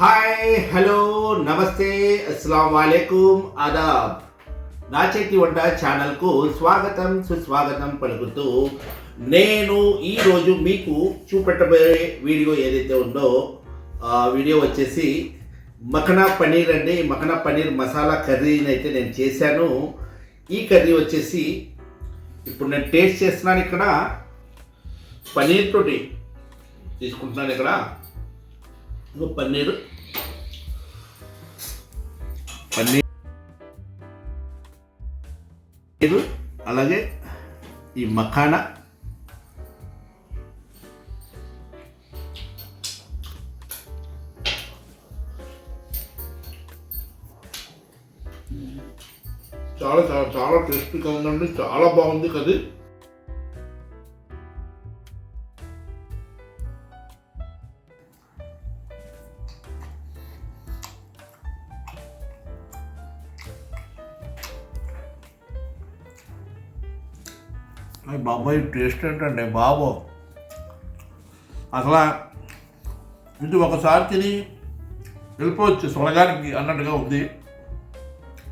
Hi hello నమస్తే అస్సలం వాలేకుమ్ ఆదాబ్. నా చేతి వంట ఛానల్కు స్వాగతం సుస్వాగతం పలుకుతూ నేను ఈరోజు మీకు చూపెట్టబోయే వీడియో ఏదైతే ఉందో ఆ వీడియో వచ్చేసి మఖనా పన్నీర్ అండి. మఖనా పన్నీర్ మసాలా కర్రీని అయితే నేను చేశాను. ఈ కర్రీ వచ్చేసి ఇప్పుడు నేను టేస్ట్ చేస్తున్నాను ఇక్కడ. పన్నీర్ తోటి తీసుకుంటున్నాను ఇక్కడ. పన్నీరు. పన్నీర్ అలాగే ఈ మఖానా. చాలా చాలా చాలా టేస్టీగా ఉందండి చాలా బాగుంది కది అబ్బాయి టేస్ట్ ఏంటండి బాబో? అసలు ఇది ఒకసారి తిని వెళ్ళిపోవచ్చు సొలగానికి అన్నట్టుగా ఉంది.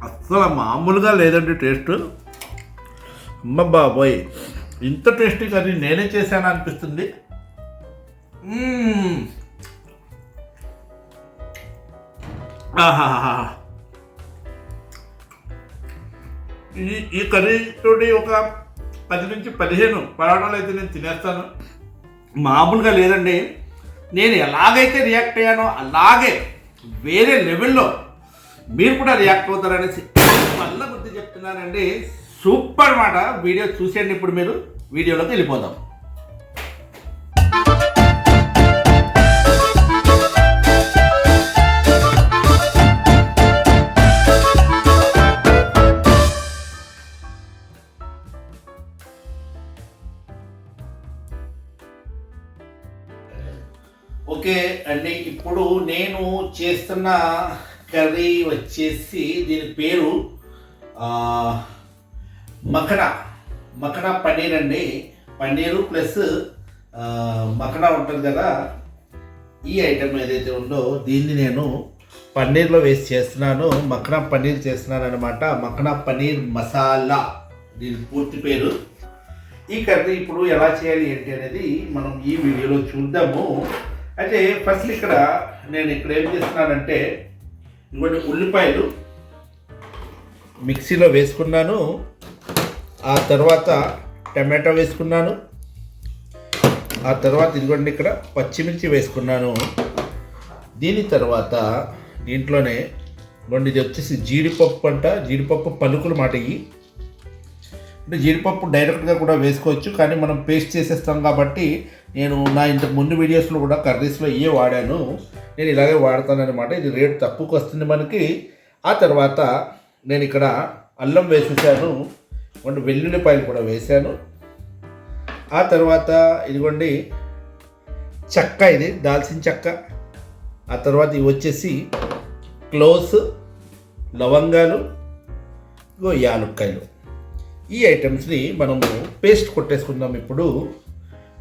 అస్సలు మామూలుగా లేదండి టేస్ట్. అమ్మ బాబోయ్ ఇంత టేస్టీ కర్రీ నేనే చేశాను అనిపిస్తుంది. ఈ ఈ కర్రీతోటి ఒక పది నుంచి పదిహేను పరాటాలు అయితే నేను తినేస్తాను. మామూలుగా లేదండి. నేను ఎలాగైతే రియాక్ట్ అయ్యానో అలాగే వేరే లెవెల్లో మీరు కూడా రియాక్ట్ అవుతారనేసి మళ్ళీ బుద్ధి చెప్తున్నానండి. సూపర్ మాట. వీడియో చూసేయండి ఇప్పుడు మీరు. వీడియోలోకి వెళ్ళిపోదాం. నేను చేస్తున్న కర్రీ వచ్చేసి దీని పేరు ఆ, మఖనా. మఖనా పన్నీర్ అండి. పన్నీరు ప్లస్ ఆ, మఖనా ఉంటుంది కదా ఈ ఐటెం ఏదైతే ఉందో దీన్ని నేను పన్నీర్లో వేసి చేస్తున్నాను. మఖనా పన్నీర్ చేస్తున్నాను అనమాట మఖనా పన్నీర్ మసాలా. దీని పూర్తి పేరు. ఈ కర్రీ ఇప్పుడు ఎలా చేయాలి ఏంటి అనేది మనం ఈ వీడియోలో చూద్దాము. అయితే ఫస్ట్ ఇక్కడ నేను ఇక్కడ ఏం చేస్తున్నానంటే ఇవ్వండి ఉల్లిపాయలు మిక్సీలో వేసుకున్నాను. ఆ తర్వాత టమాటో వేసుకున్నాను. ఆ తర్వాత ఇదిగోండి ఇక్కడ పచ్చిమిర్చి వేసుకున్నాను. దీని తర్వాత దీంట్లోనే ఇదిగోండి ఇది వచ్చేసి జీడిపప్పు అంట. జీడిపప్పు పలుకులు మాట ఇవి. అంటే జీడిపప్పు డైరెక్ట్గా కూడా వేసుకోవచ్చు. కానీ మనం పేస్ట్ చేసేస్తాం కాబట్టి నేను నా ఇంతకు ముందు వీడియోస్లో కూడా కర్రీస్లో ఇవే వాడాను. నేను ఇలాగే వాడతాను అనమాట ఇది రేట్ తక్కువకి వస్తుంది మనకి. ఆ తర్వాత నేను ఇక్కడ అల్లం వేసేసాను. ఇదిగోండి వెల్లుల్లిపాయలు కూడా వేసాను. ఆ తర్వాత ఇదిగోండి చెక్క ఇది దాల్చిన చెక్క. ఆ తర్వాత ఇవి వచ్చేసి క్లోస్ లవంగాలు ఇగో యాలుక్కాయలు. ఈ ఐటమ్స్ని మనము పేస్ట్ కొట్టేసుకుందాం ఇప్పుడు.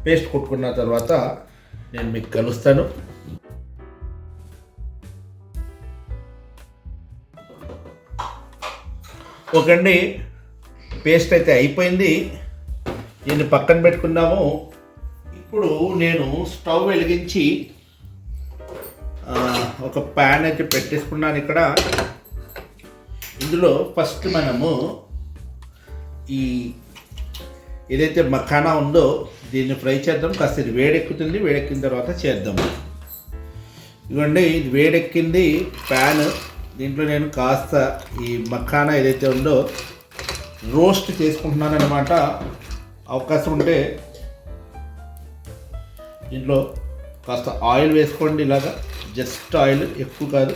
పేస్ట్ కొట్టుకున్న తర్వాత నేను మీకు కలుస్తాను. ఓకండి పేస్ట్ అయితే అయిపోయింది. దీన్ని పక్కన పెట్టుకున్నాము ఇప్పుడు నేను స్టవ్ వెలిగించి ఒక ప్యాన్ అయితే పెట్టేసుకున్నాను ఇక్కడ. ఇందులో ఫస్ట్ మనము ఈ ఏదైతే మఖానా ఉందో దీన్ని ఫ్రై చేద్దాం. కాస్త ఇది వేడెక్కుతుంది. వేడెక్కిన తర్వాత చేద్దాం. ఇవ్వండి ఇది వేడెక్కింది ప్యాన్. దీంట్లో నేను కాస్త ఈ మఖానా ఏదైతే ఉందో రోస్ట్ చేసుకుంటున్నాను అనమాట అవకాశం ఉంటే దీంట్లో కాస్త ఆయిల్ వేసుకోండి ఇలాగా. జస్ట్ ఆయిల్ ఎక్కువ కాదు.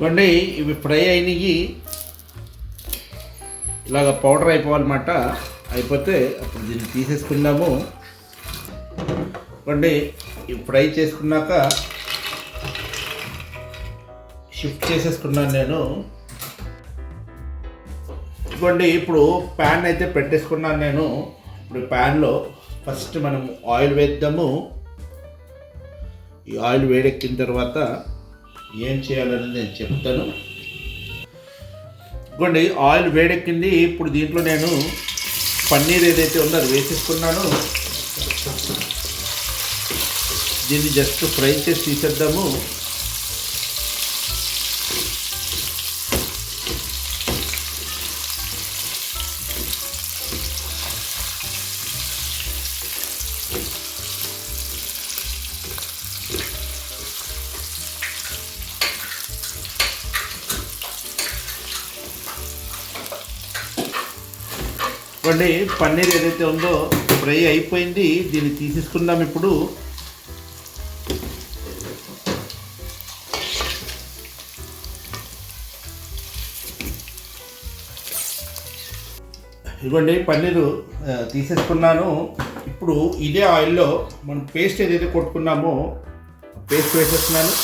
ఇవ్వండి ఇవి ఫ్రై అయినవి ఇలాగ పౌడర్ అయిపోవాలన్నమాట. అయిపోతే అప్పుడు దీన్ని తీసేసుకుందాము. ఇవ్వండి ఇవి ఫ్రై చేసుకున్నాక షిఫ్ట్ చేసేసుకున్నాను నేను. ఇదిగోండి ఇప్పుడు ప్యాన్ అయితే పెట్టేసుకున్నాను నేను. ఇప్పుడు ప్యాన్లో ఫస్ట్ మనం ఆయిల్ వేద్దాము. ఈ ఆయిల్ వేడెక్కిన తర్వాత ఏం చేయాలని నేను చెప్తాను. ఇదిగోండి ఆయిల్ వేడెక్కింది. ఇప్పుడు దీంట్లో నేను పన్నీర్ ఏదైతే ఉందో అది వేసేసుకున్నాను. దీన్ని జస్ట్ ఫ్రై చేసి తీసేద్దాము. చూడండి పన్నీర్ ఏదైతే ఉందో ఫ్రై అయిపోయింది. దీన్ని తీసేసుకుందాం ఇప్పుడు. ఇదిగోండి పన్నీరు తీసేసుకున్నాను. ఇప్పుడు ఇదే ఆయిల్లో మనం పేస్ట్ ఏదైతే కొట్టుకున్నామో పేస్ట్ వేసేస్తున్నాను.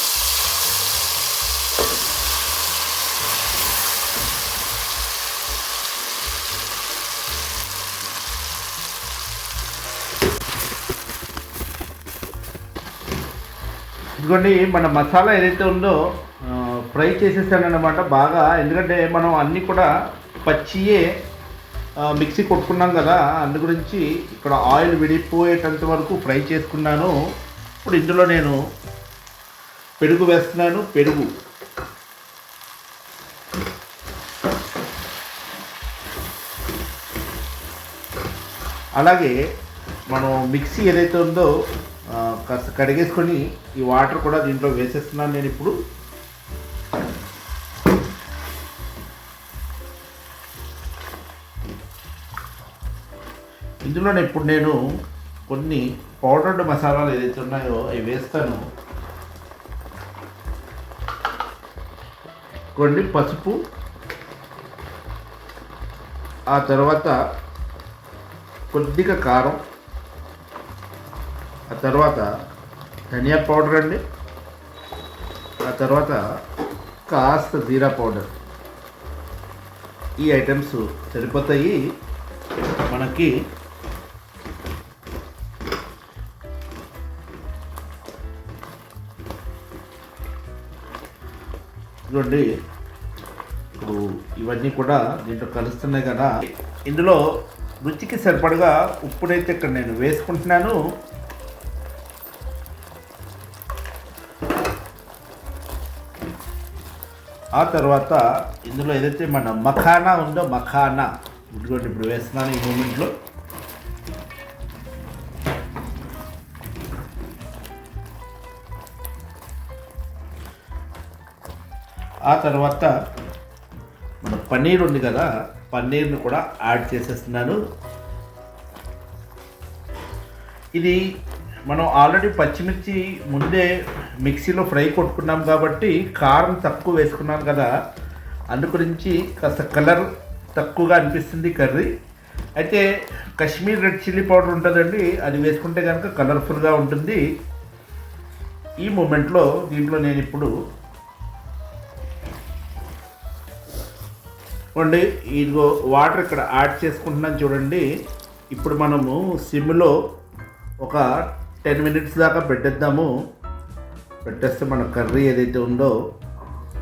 ఇదిగోండి మన మసాలా ఏదైతే ఉందో ఫ్రై చేసేసానమాట బాగా. ఎందుకంటే మనం అన్నీ కూడా పచ్చియే మిక్సీ కొట్టుకున్నాం కదా అందు గురించి ఇక్కడ ఆయిల్ విడిపోయేటంత వరకు ఫ్రై చేసుకున్నాను. ఇప్పుడు ఇందులో నేను పెరుగు వేస్తున్నాను పెరుగు. అలాగే మనం మిక్సీ ఏదైతే ఉందో కాస్త కడిగేసుకొని ఈ వాటర్ కూడా దీంట్లో వేసేస్తున్నాను నేను ఇప్పుడు. ఇందులోనే ఇప్పుడు నేను కొన్ని పౌడర్డ్ మసాలాలు ఏదైతే ఉన్నాయో అవి వేస్తాను. కొన్ని పసుపు ఆ తర్వాత కొద్దిగా కారం ఆ తర్వాత ధనియా పౌడర్ అండి. ఆ తర్వాత కాస్త జీరా పౌడర్. ఈ ఐటమ్స్ సరిపోతాయి. మనకి చూడండి. ఇప్పుడు ఇవన్నీ కూడా దీంట్లో కలుస్తున్నాయి కదా. ఇందులో రుచికి సరిపడగా ఉప్పునైతే ఇక్కడ నేను వేసుకుంటున్నాను. ఆ తర్వాత ఇందులో ఏదైతే మన మఖానా ఉందో మఖానా. ఇటువంటి ఇప్పుడు వేస్తున్నాను ఈ మూమెంట్లో. ఆ తర్వాత మన పన్నీర్ ఉంది కదా పన్నీర్ని కూడా యాడ్ చేసేస్తున్నాను. ఇది మనం ఆల్రెడీ పచ్చిమిర్చి ముందే మిక్సీలో ఫ్రై కొట్టుకున్నాం కాబట్టి కారం తక్కువ వేసుకున్నాం కదా. అందుగురించి కాస్త కలర్ తక్కువగా అనిపిస్తుంది కర్రీ. అయితే కాశ్మీర్ రెడ్ చిల్లీ పౌడర్ ఉంటుందండి. అది వేసుకుంటే కనుక కలర్ఫుల్గా ఉంటుంది. ఈ మూమెంట్లో దీంట్లో నేను ఇప్పుడు చూడండి ఇదిగో వాటర్ ఇక్కడ యాడ్ చేసుకుంటున్నాను చూడండి. ఇప్పుడు మనము సిమ్లో ఒక టెన్ మినిట్స్ దాకా పెట్టేద్దాము. పెట్టేస్తే మన కర్రీ ఏదైతే ఉందో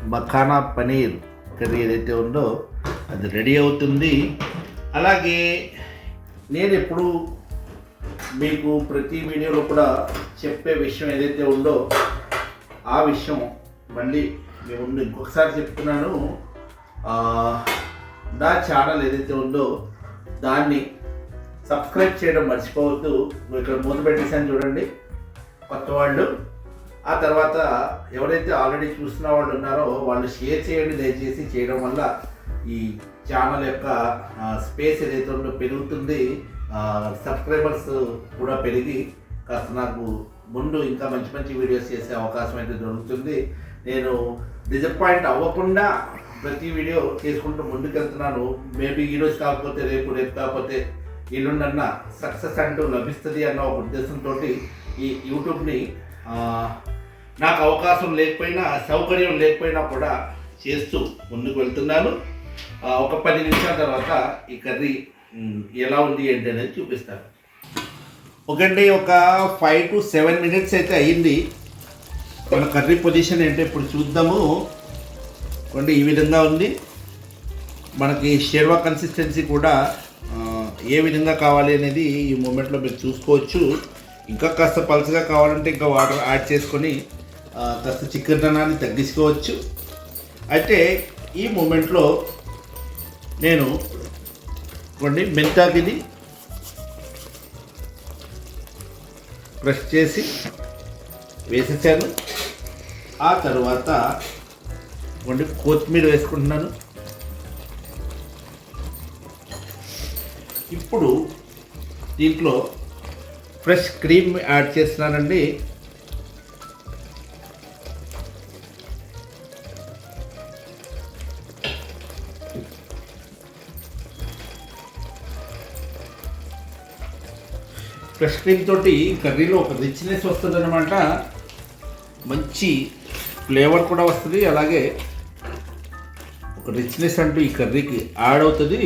మఖానా పనీర్ కర్రీ ఏదైతే ఉందో అది రెడీ అవుతుంది. అలాగే నేను ఎప్పుడు మీకు ప్రతి వీడియోలో కూడా చెప్పే విషయం ఏదైతే ఉందో ఆ విషయం మళ్ళీ మేము ఇంకొకసారి చెప్తున్నాను. నా ఛానల్ ఏదైతే ఉందో దాన్ని సబ్స్క్రైబ్ చేయడం మర్చిపోవద్దు. ఇక్కడ మూత పెట్టేసాను చూడండి. కొత్త వాళ్ళు ఆ తర్వాత ఎవరైతే ఆల్రెడీ చూస్తున్న వాళ్ళు ఉన్నారో వాళ్ళు షేర్ చేయండి దయచేసి చేయడం వల్ల ఈ ఛానల్ యొక్క స్పేస్ ఏదైతే ఉందో పెరుగుతుంది సబ్స్క్రైబర్స్ కూడా పెరిగి కాస్త నాకు ముందు ఇంకా మంచి మంచి వీడియోస్ చేసే అవకాశం అయితే దొరుకుతుంది. నేను డిజపాయింట్ అవ్వకుండా ప్రతి వీడియో చేసుకుంటూ ముందుకెళ్తున్నాను. మేబీ ఈరోజు కాకపోతే రేపు రేపు కాకపోతే ఎల్లుండన్న సక్సెస్ అంటూ లభిస్తుంది అన్న ఒక ఉద్దేశంతో ఈ యూట్యూబ్ని నాకు అవకాశం లేకపోయినా సౌకర్యం లేకపోయినా కూడా చేస్తూ ముందుకు వెళ్తున్నాను. ఒక పది నిమిషాల తర్వాత ఈ కర్రీ ఎలా ఉంది ఏంటి అనేది చూపిస్తాను. ఒకండి ఒక ఫైవ్ టు సెవెన్ మినిట్స్ అయితే అయ్యింది. మన కర్రీ పొజిషన్ ఏంటో ఇప్పుడు చూద్దాము. చూడండి ఈ విధంగా ఉంది. మనకి షేర్వా కన్సిస్టెన్సీ కూడా ఏ విధంగా కావాలి అనేది ఈ మూమెంట్లో మీరు చూసుకోవచ్చు. ఇంకా కాస్త పలుచగా కావాలంటే ఇంకా వాటర్ యాడ్ చేసుకొని కాస్త చిక్కదనాన్ని తగ్గించుకోవచ్చు. అయితే ఈ మూమెంట్లో నేను కొన్ని మెంతాకిది ప్రెస్ చేసి వేసేసాను. ఆ తర్వాత కొన్ని కొత్తిమీర వేసుకుంటున్నాను. ఇప్పుడు దీంట్లో ఫ్రెష్ క్రీమ్ యాడ్ చేస్తున్నానండి. ఫ్రెష్ క్రీమ్ తోటి కర్రీలో ఒక రిచ్నెస్ వస్తుంది అనమాట మంచి ఫ్లేవర్ కూడా వస్తుంది. అలాగే ఒక రిచ్నెస్ అంటూ ఈ కర్రీకి యాడ్ అవుతుంది.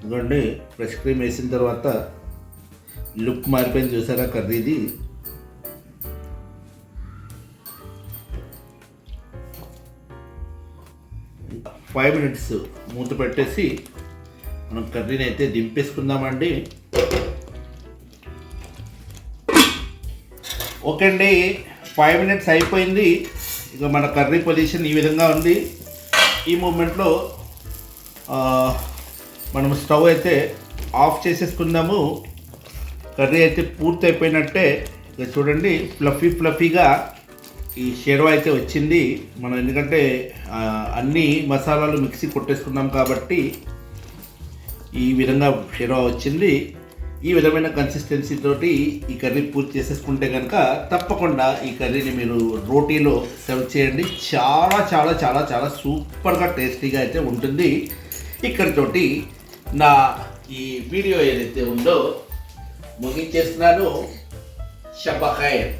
ఇదిగోండి ఫ్రెష్ క్రీమ్ వేసిన తర్వాత లుక్ మారిపోయింది చూసారా కర్రీది? ఫైవ్ మినిట్స్ మూత పెట్టేసి మనం కర్రీని అయితే దింపేసుకుందామండి. ఓకే అండి ఫైవ్ మినిట్స్ అయిపోయింది. ఇక మన కర్రీ పొజిషన్ ఈ విధంగా ఉంది. ఈ మూమెంట్లో మనం స్టవ్ అయితే ఆఫ్ చేసేసుకుందాము. కర్రీ అయితే పూర్తి అయిపోయినట్టే ఇక చూడండి ఫ్లఫీ ఫ్లఫీగా ఈ షేర్వా అయితే వచ్చింది. మనం ఎందుకంటే అన్ని మసాలాలు మిక్సీ కొట్టేసుకున్నాం కాబట్టి ఈ విధంగా షేర్వా వచ్చింది. ఈ విధమైన కన్సిస్టెన్సీ తోటి ఈ కర్రీ పూర్తి చేసేసుకుంటే కనుక తప్పకుండా ఈ కర్రీని మీరు రోటీలో సర్వ్ చేయండి. చాలా చాలా చాలా చాలా సూపర్గా టేస్టీగా అయితే ఉంటుంది. ఇక్కడితోటి నా ఈ వీడియో ఏదైతే ఉందో ముగించేస్తున్నాను. షబ్బకాయ